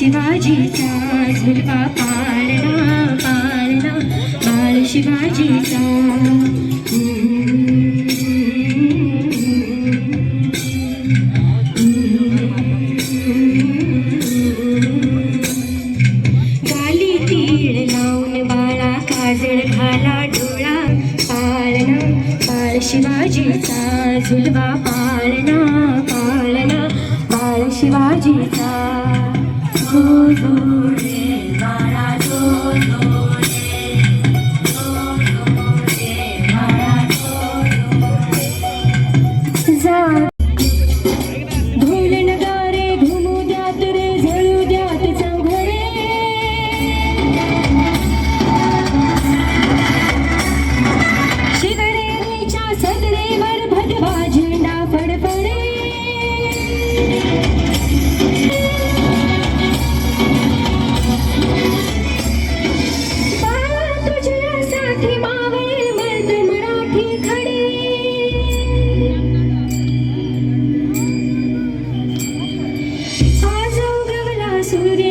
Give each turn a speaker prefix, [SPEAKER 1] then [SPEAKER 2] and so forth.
[SPEAKER 1] शिवाजीचा झुलवा पालना पाळणा बाळ शिवाजीचा गाली तीळ लावून बाळा, काजळ घाला पाळणा बाळ शिवाजीचा झुलवा पाळणा पाळणा बाळ शिवाजीचा ভরে To the.